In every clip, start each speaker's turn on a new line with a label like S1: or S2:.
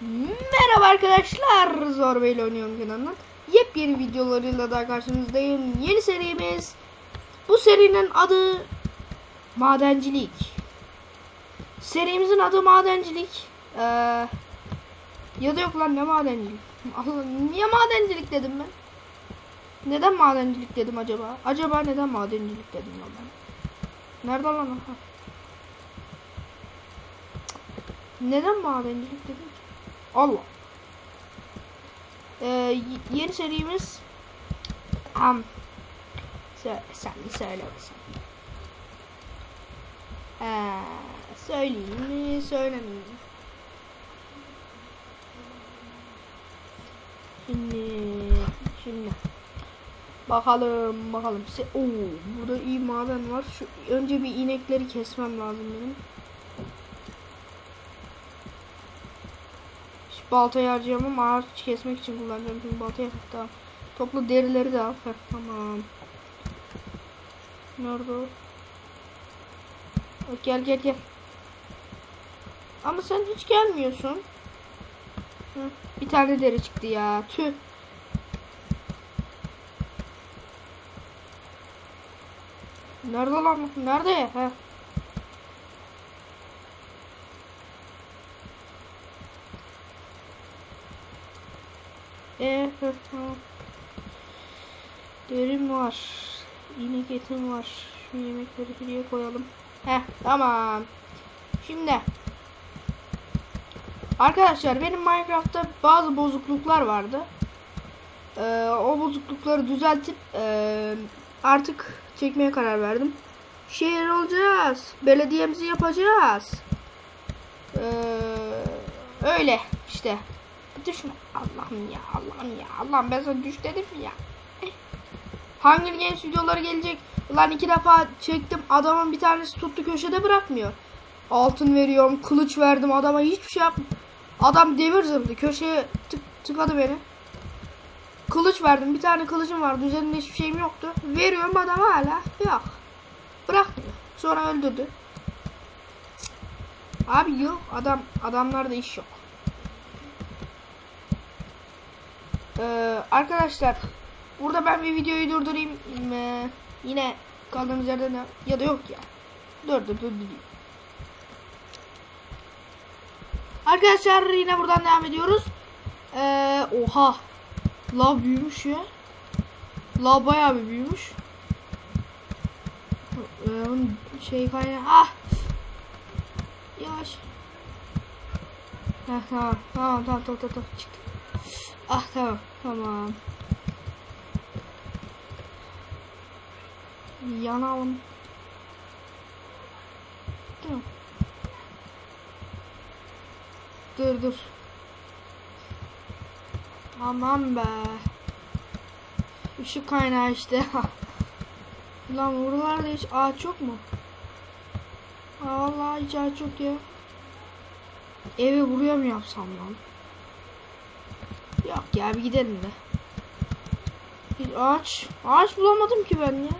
S1: Merhaba arkadaşlar, Zor Bey ile oynuyorum kanalından. Yepyeni videolarıyla da karşınızdayım. Yeni serimiz. Bu serinin adı Madencilik. Serimizin adı Madencilik. Ee, ya da yok lan ne madencilik? Niye madencilik dedim ben? Neden madencilik dedim acaba? Acaba neden madencilik dedim lan ben? Nerede lan? Neden madencilik dedim? Allah. Ee, yeni serimiz Am Söyle, sen söyle bakalım. Ee, söyleyeyim mi söylemeyeyim mi? Şimdi şimdi bakalım bakalım. Oo, burada iyi maden var. Şu önce bir inekleri kesmem lazım benim. Baltayı harcayacağım ama ağaç kesmek için kullanacağım çünkü baltaya tamam. Toplu derileri de al. Tamam. Nerede o? Gel gel gel. Ama sen hiç gelmiyorsun. Hı, bir tane deri çıktı ya. Tüh. Nerede lan? Nerede? Heh. Ee, hı, tamam. Derim var. İnek etim var. Şu yemekleri şuraya koyalım. Heh, tamam. Şimdi. Arkadaşlar benim Minecraft'ta bazı bozukluklar vardı. Ee, o bozuklukları düzeltip ee, artık çekmeye karar verdim. Şehir olacağız. Belediyemizi yapacağız. Ee, öyle işte. Düşme. Allah'ım ya Allah'ım ya Allah'ım ben sana düş dedim ya? Hunger Games videoları gelecek. Ulan iki defa çektim. Adamın bir tanesi tuttu köşede bırakmıyor. Altın veriyorum. Kılıç verdim adama hiçbir şey yap. Adam demir zırhlı. Köşeye tık, tıkadı beni. Kılıç verdim. Bir tane kılıcım vardı. Üzerinde hiçbir şeyim yoktu. Veriyorum adama hala. Yok. Bırakmıyor. Sonra öldürdü. Abi yok. Adam adamlarda iş yok. Ee, arkadaşlar burada ben bir videoyu durdurayım. Ee, yine kaldığımız yerden de- ya da yok ya. Dur dur dur dur. Arkadaşlar yine buradan devam ediyoruz. Ee, oha. Lav büyümüş ya. Lav bayağı bir büyümüş. Ee, şey kaynağı. Ah. Yavaş. Heh, tamam tamam tamam tamam tamam çıktı. Ah tamam tamam. Yanalım. Dur. Dur dur. Aman be. Işık kaynağı işte. Lan buralarda hiç ağaç yok mu? Vallahi hiç ağaç yok ya. Evi buraya mı yapsam lan? Yok ya bir gidelim de. Hiç ağaç. Ağaç bulamadım ki ben ya.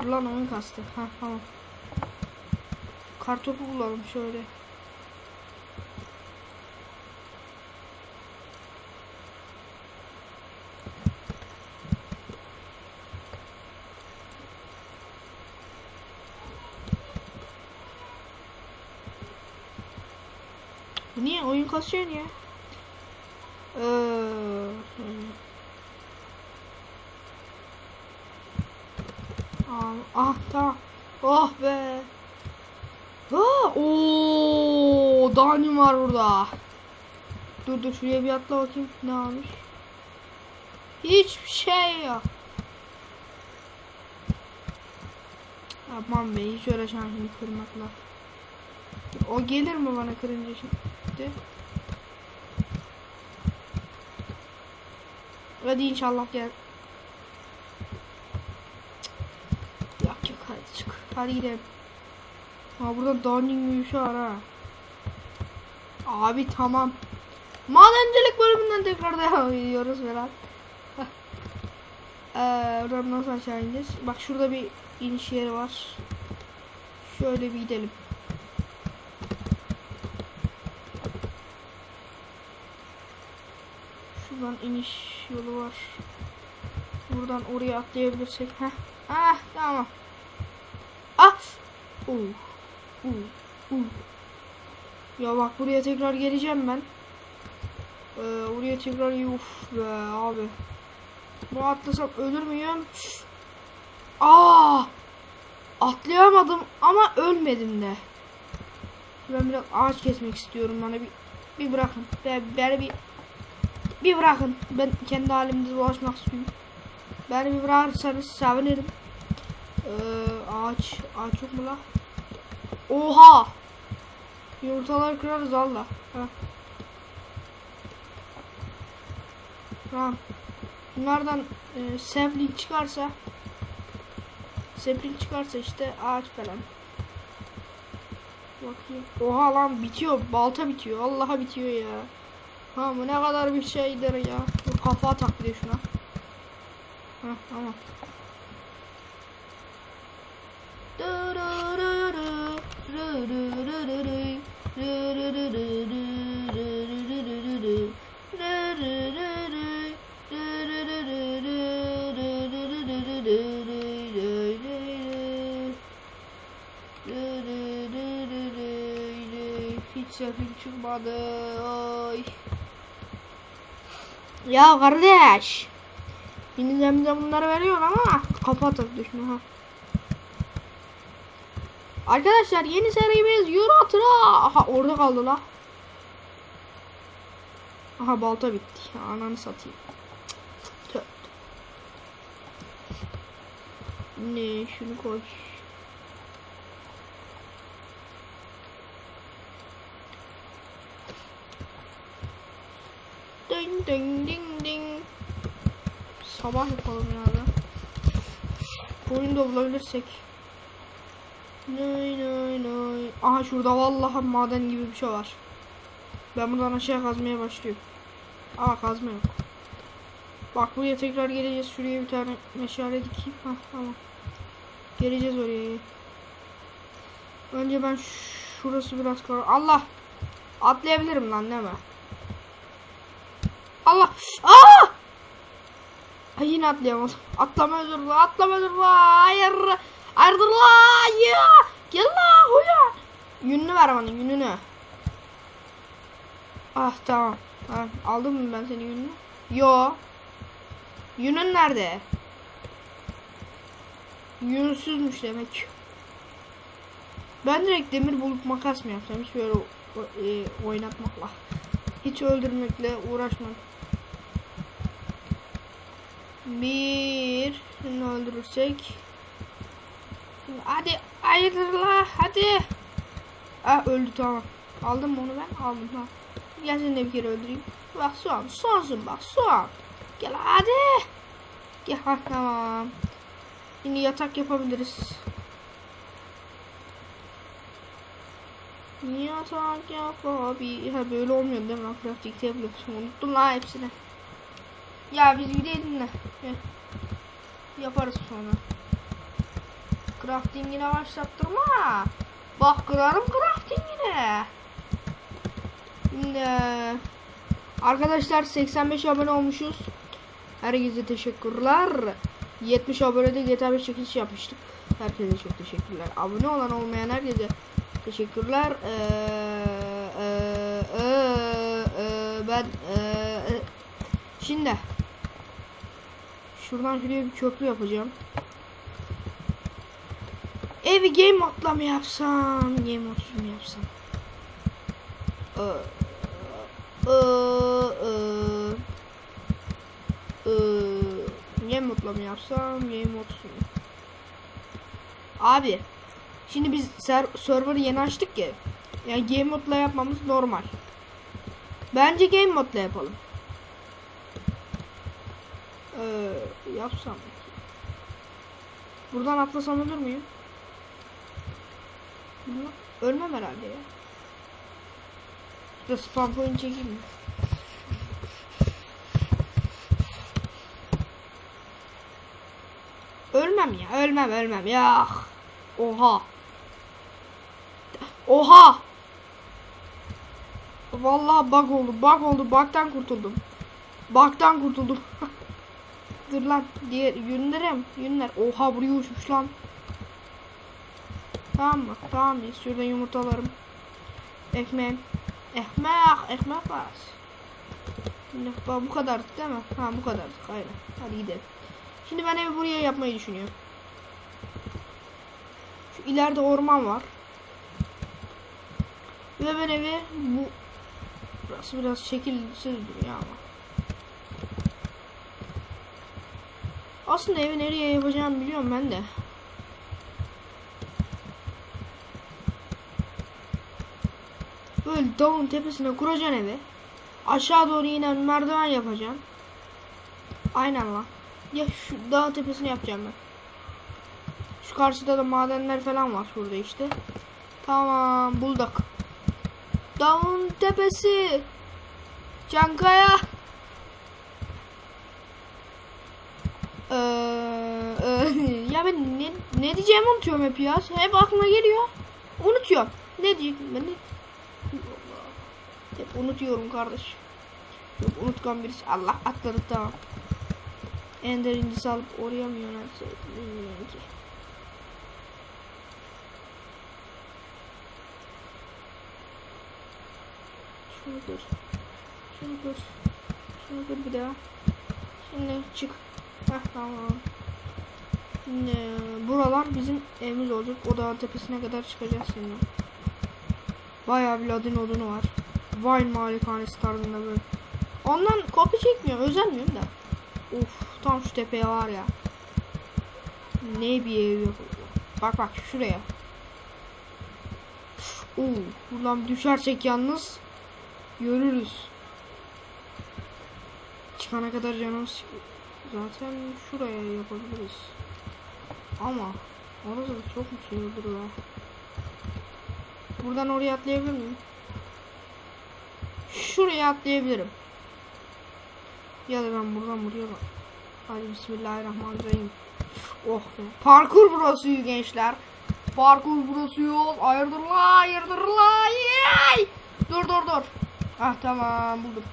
S1: Dur lan oyun kastı. Ha tamam. Kartopu bulalım şöyle. Niye oyun kasıyor niye? Aa, ah tamam. Oh be. Ah, ooo, Dani var burada. Dur dur şuraya bir atla bakayım ne almış. Hiçbir şey yok. Aman be hiç uğraşamam şimdi kırmakla. O gelir mi bana kırınca şimdi? Hadi inşallah gel. Yok yok hadi çık. Hadi gidelim. Ha burada Dawning şey var ha. Abi tamam. Madencilik bölümünden tekrar devam ediyoruz Berat. Eee buradan nasıl aşağı ineceğiz? Bak şurada bir iniş yeri var. Şöyle bir gidelim. Şuradan iniş yolu var. Buradan oraya atlayabilirsek. Heh. Ah tamam. Ah. Uh. Uh. Uh. Ya bak buraya tekrar geleceğim ben. Ee, oraya tekrar uf be abi. Bu atlasam ölür müyüm? Aa! Atlayamadım ama ölmedim de. Ben biraz ağaç kesmek istiyorum bana bir bir bırakın. Ben, beni bir bir bırakın. Ben kendi halimde dolaşmak istiyorum. Beni bir bırakırsanız sevinirim. Ee, ağaç ağaç yok mu la? Oha! Yumurtaları kırarız valla. Tamam. Bunlardan e, sapling çıkarsa sapling çıkarsa işte ağaç falan. Bakayım. Oha lan bitiyor. Balta bitiyor. Allah'a bitiyor ya. Ha bu ne kadar bir şeydir ya. Dur kafa tak bir de şuna. Heh tamam. Hiç sesim çıkmadı. Ay. Ya kardeş. Bize bunları veriyor ama kafa tak düşme ha. Arkadaşlar yeni serimiz Euro Truck. Aha orada kaldı la. Aha balta bitti. Ananı satayım. Ne şunu koy. Ding ding ding. Sabah yapalım ya da. Koyun da bulabilirsek. Nay nay nay. Aha şurada vallahi maden gibi bir şey var. Ben buradan aşağı kazmaya başlıyorum. Aa kazma yok. Bak buraya tekrar geleceğiz. Şuraya bir tane meşale dikeyim. Hah tamam. Geleceğiz oraya. Önce ben şurası biraz kar. Allah! Atlayabilirim lan değil mi? Allah! Aa! Ay yine atlayamadım. Atlama özür la, atlama özür la. Hayır. Hayır la. Ya. Gel la huya. Yününü ver bana yününü. Ah tamam. Ha, aldım mı ben senin yününü? Yo. Yünün nerede? Yünsüzmüş demek. Ben direkt demir bulup makas mı yapsam? Hiç böyle e, oynatmakla. Hiç öldürmekle uğraşmam. Bir. Şunu öldürürsek. Hadi hayırdır la hadi. Ah öldü tamam. Aldım onu ben? Aldım ha. Gel seni bir kere öldüreyim. Bak son. Sonsun bak son. Gel hadi. Gel ha tamam. Yine yatak yapabiliriz. Yatak yapabilir. Ha böyle olmuyor değil mi? Crafting table. Unuttum la hepsini. Ya biz gidelim de. Yaparız sonra. Crafting'ine başlattırma. Bak kırarım crafting'ine. Şimdi arkadaşlar 85 abone olmuşuz. Herkese teşekkürler. 70 abonede GTA 5 çekiliş yapmıştık. Herkese çok teşekkürler. Abone olan olmayan herkese teşekkürler. Ee, e, e, e, ben e, e, şimdi şuradan şuraya bir köprü yapacağım. Evi game modla mı yapsam? Game modsuz mu yapsam? Ee, ee, ee, game modla mı yapsam? Game mu? Abi Şimdi biz ser server'ı yeni açtık ya. Yani game modla yapmamız normal. Bence game modla yapalım. Ee, yapsam. Buradan atlasam olur muyum? Ölmem herhalde ya. Şurada spam point çekeyim mi? Ölmem ya. Ölmem ölmem ya. Oha. Oha. Vallahi bug oldu. Bug oldu. Bug'dan kurtuldum. Baktan kurtuldum. Dur lan diğer yünlerim yünler. Oha buraya uçmuş lan. Tamam mı? Tamam mı? Şurada yumurtalarım. Ekmeğim. Ekmek, ekmek var. Şimdi bu kadar değil mi? Ha bu kadar. Aynen. Hadi gidelim. Şimdi ben evi buraya yapmayı düşünüyorum. Şu ileride orman var. Ve ben evi bu burası biraz şekilsiz duruyor ama. Aslında evi nereye yapacağımı biliyorum ben de. Böyle dağın tepesine kuracaksın evi. Aşağı doğru inen merdiven yapacaksın. Aynen lan. Ya şu dağın tepesine yapacağım ben. Şu karşıda da madenler falan var şurada işte. Tamam bulduk. Dağın tepesi. Çankaya. Ee, e, ya ben ne, ne diyeceğimi unutuyorum hep ya. Hep aklıma geliyor. Unutuyorum. Ne diyeyim ben de. Hep unutuyorum kardeş. Yok unutkan birisi. Allah atladı tamam. Ender incisi alıp oraya mı yönelseydim bilmiyorum ki. Şunu dur. Şunu dur. Şunu dur bir daha. Şimdi çık. Heh tamam. Şimdi buralar bizim evimiz olacak. O dağın tepesine kadar çıkacağız şimdi. Bayağı bir ladin odunu var. Vine malikanesi tarzında böyle. Ondan kopya çekmiyorum. Özenmiyorum da. Of tam şu tepeye var ya. Ne bir ev yok. Bak bak şuraya. Oo, buradan düşersek yalnız görürüz. Çıkana kadar canım sıkıyor. Zaten şuraya yapabiliriz. Ama orası da çok mu olur ya. Buradan oraya atlayabilir miyim? Şuraya atlayabilirim. Ya da ben buradan buraya bak. Hadi bismillahirrahmanirrahim. Oh be. Parkur burası gençler. Parkur burası yol. Hayırdır la hayırdır la. Yay! Dur dur dur. Ah tamam buldum.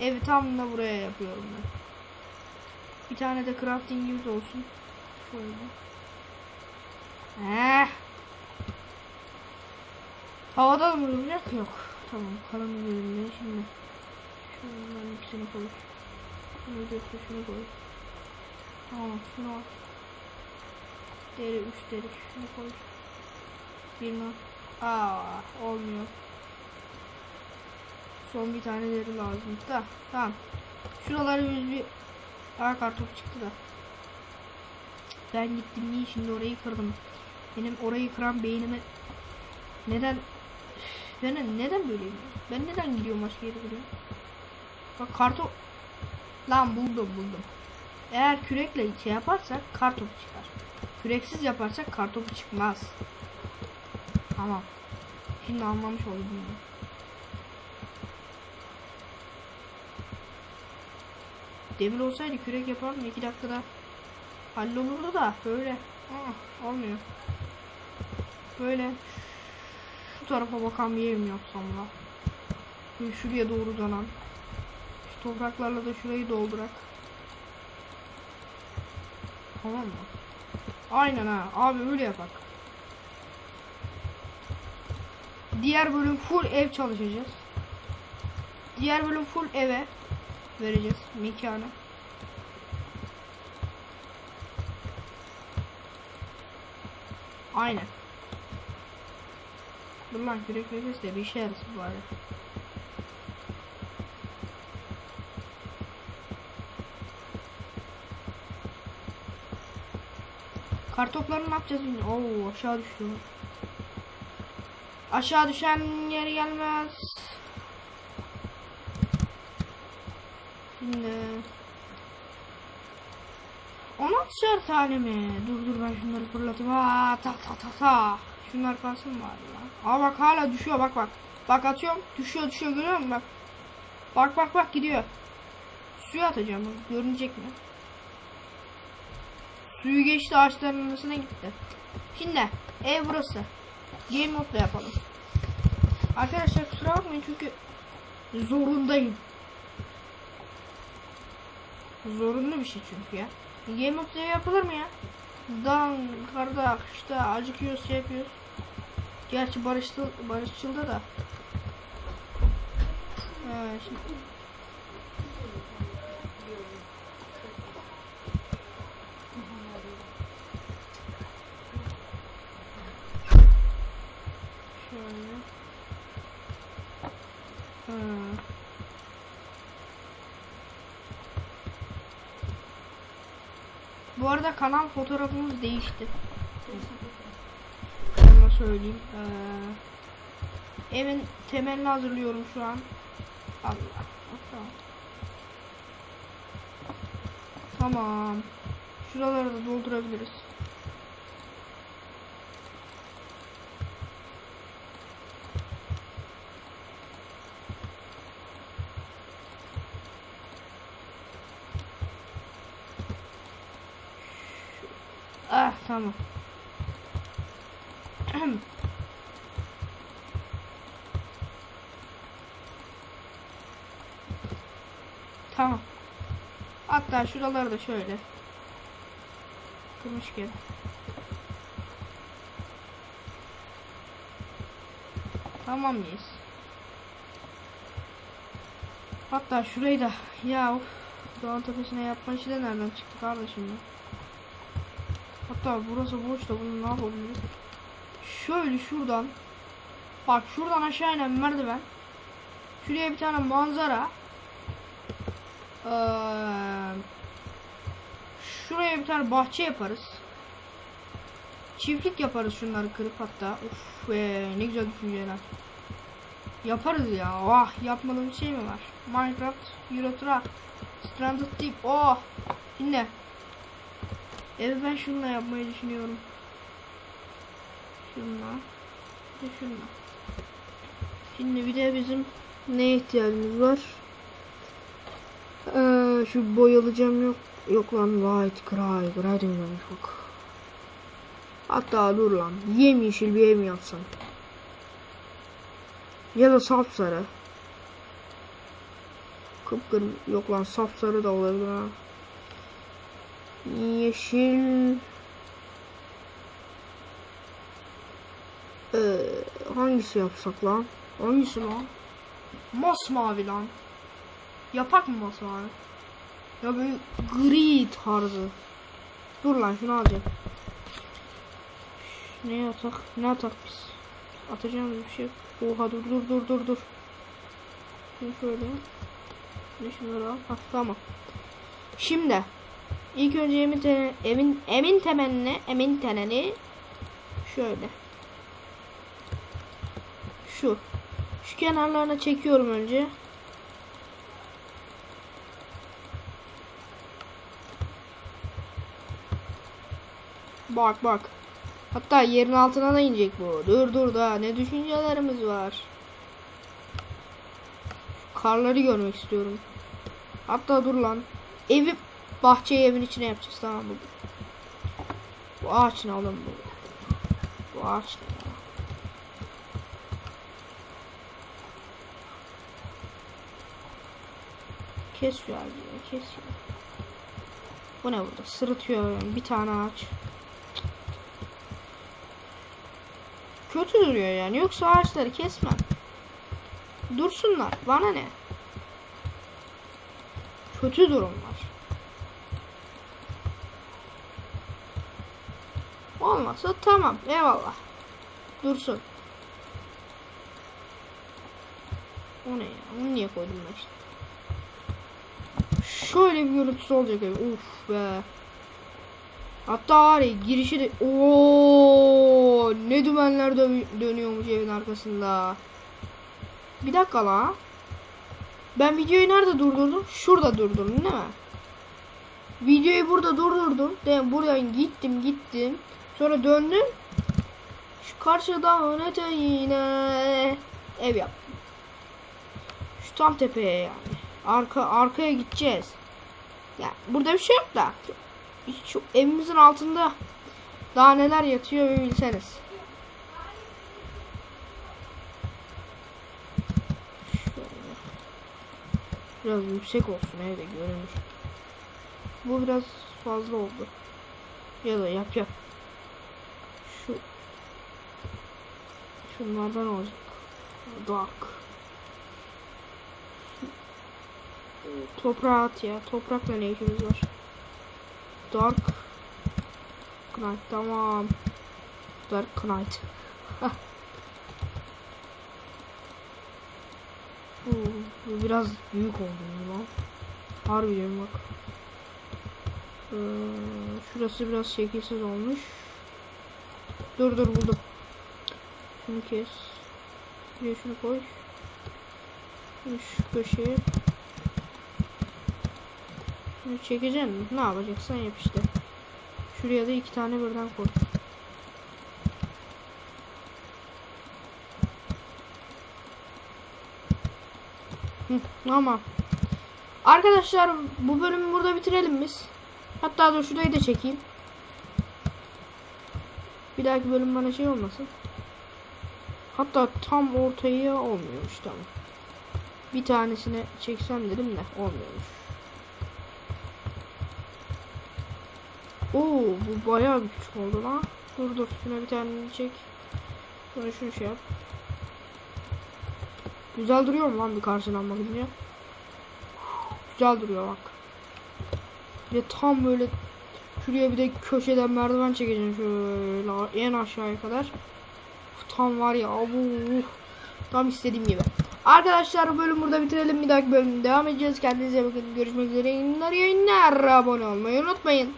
S1: Evi tam da buraya yapıyorum ben. Bir tane de craftingimiz olsun. Şöyle. Eh. Havada mı duracak? Yok. Tamam. Kalanı bölümde şimdi. Şunların ikisini koy. Şunu götür şunu koy. Tamam şunu al. Deri üç deri şunu koy. Bilmem. Aa olmuyor. Son bir tane deri lazım. Da tamam. Şuraları biz bir Aa kartop çıktı da. Ben gittim niye şimdi orayı kırdım. Benim orayı kıran beynime neden ben neden böyleyim? Ben neden gidiyorum başka yere gidiyorum? Bak kartop lan buldum buldum. Eğer kürekle şey yaparsak kartop çıkar. Küreksiz yaparsak kartop çıkmaz. Tamam. Şimdi anlamış oldum. bunu. Demir olsaydı kürek yapardım 2 dakikada hallolurdu da böyle Aa, olmuyor. Böyle şu tarafa bakan bir mi yapsam da? Böyle şuraya doğru uzanan. Şu topraklarla da şurayı doldurak. Tamam mı? Aynen ha. Abi öyle yapak. Diğer bölüm full ev çalışacağız. Diğer bölüm full eve vereceğiz mekanı. Aynen. Dur lan kürek nefes de bir şey yarasın bari. Kartoplarını ne yapacağız bilmiyorum. Oo aşağı düşüyor. Aşağı düşen yeri gelmez. Şimdi 16'şer tane mi? Dur dur ben şunları fırlatayım. Aa, ta ta ta ta. Şunlar kalsın var ya. Aa bak hala düşüyor bak bak. Bak atıyorum düşüyor düşüyor görüyor musun bak. Bak bak bak gidiyor. Suya atacağım bak görünecek mi? Suyu geçti ağaçların arasına gitti. Şimdi ev burası. Game modda yapalım. Arkadaşlar kusura bakmayın çünkü zorundayım. Zorunlu bir şey çünkü ya. Game Year yapılır mı ya? Dan, karda, kışta acıkıyoruz şey yapıyoruz. Gerçi barışçıl, barışçılda da. Ha, şimdi. Şöyle. Hmm. Bu arada kanal fotoğrafımız değişti. Onu söyleyeyim. Ee, evin temelini hazırlıyorum şu an. Allah. Tamam. Tamam. Şuraları da doldurabiliriz. Ah tamam. tamam. Hatta şuraları da şöyle. Kırmışken. Tamam mıyız? Hatta şurayı da ya of, dağın tepesine yapma işi de nereden çıktı kardeşim ya? Hatta burası boş da bunu ne yapabiliriz? Şöyle şuradan bak şuradan aşağı inen merdiven şuraya bir tane manzara ee, şuraya bir tane bahçe yaparız. Çiftlik yaparız şunları kırıp hatta. Uf be, ne güzel düşünceler. Yaparız ya oh yapmadığım şey mi var? Minecraft Euro Truck Stranded Deep oh dinle Evi ben şununla yapmayı düşünüyorum. Şununla. Ve şununla. Şimdi bir de bizim neye ihtiyacımız var? Ee, şu boyalı yok. Yok lan white gray. Gray demiyormuş bak. Hatta dur lan. Yemyeşil bir ev mi yapsam? Ya da sapsarı. Kıpkırmızı. Yok lan sapsarı da olabilir ha. Yeşil ee, hangisi yapsak lan? Hangisi lan? Masmavi lan. Yapak mı masmavi? Ya böyle gri tarzı. Dur lan şunu alacağım. Ne atak? Ne atak biz? Atacağımız bir şey. Oha dur dur dur dur dur. Şunu şöyle. Ne şunları al. Tamam. Şimdi İlk önce emin, te emin, emin temenni, emin teneni şöyle. Şu. Şu kenarlarına çekiyorum önce. Bak bak. Hatta yerin altına da inecek bu. Dur dur da ne düşüncelerimiz var. Karları görmek istiyorum. Hatta dur lan. Evi Bahçeyi evin içine yapacağız tamam mı? Bu ağaç ne oğlum bu? Bu ağaç ne ya? Kes şu ağacı kes ya. Bu ne burada? Sırıtıyor bir tane ağaç. Kötü duruyor yani. Yoksa ağaçları kesmem. Dursunlar. Bana ne? Kötü durumlar. Olmazsa tamam. Eyvallah. Dursun. O ne ya? Onu niye koydum ben işte? Şöyle bir görüntüsü olacak ev. Uf be. Hatta var ya girişi de ooo ne dümenler dö dönüyormuş evin arkasında. Bir dakika la. Ben videoyu nerede durdurdum? Şurada durdurdum değil mi? Videoyu burada durdurdum. De buradan gittim gittim. Sonra döndüm. Şu karşıdan eteğine ev yaptım. Şu tam tepeye yani. Arka arkaya gideceğiz. Yani burada bir şey yok da. Şu evimizin altında daha neler yatıyor bir bilseniz. Biraz yüksek olsun evde görünür. bu biraz fazla oldu. Ya da yap yap. Şu şunlardan olacak. Dark. Toprağa at ya. Toprakla ne işimiz var? Dark Knight tamam. Dark Knight. Bu biraz büyük oldu lan. Harbiden bak. Ee, şurası biraz şekilsiz olmuş. Dur dur buldum. Şunu kes. Şuraya şunu koy. Şu köşeye. Şunu çekeceksin. Ne yapacaksan yap işte. Şuraya da iki tane birden koy. Hı, Ama Arkadaşlar bu bölümü burada bitirelim biz. Hatta dur şurayı da çekeyim. Bir dahaki bölüm bana şey olmasın. Hatta tam ortaya olmuyormuş tamam. Bir tanesine çeksem dedim de olmuyormuş. Oo bu bayağı küçük oldu lan. Dur dur şuna bir tane çek. Sonra şunu şey yap. Güzel duruyor mu lan bir karşıdan bakınca? Güzel duruyor bak. De tam böyle şuraya bir de köşeden merdiven çekeceğim şöyle en aşağıya kadar. Tam var ya abu. Tam istediğim gibi. Arkadaşlar bölüm burada bitirelim. Bir dahaki bölümde devam edeceğiz. Kendinize bakın. Görüşmek üzere. Yayınlar yayınlar. Abone olmayı unutmayın.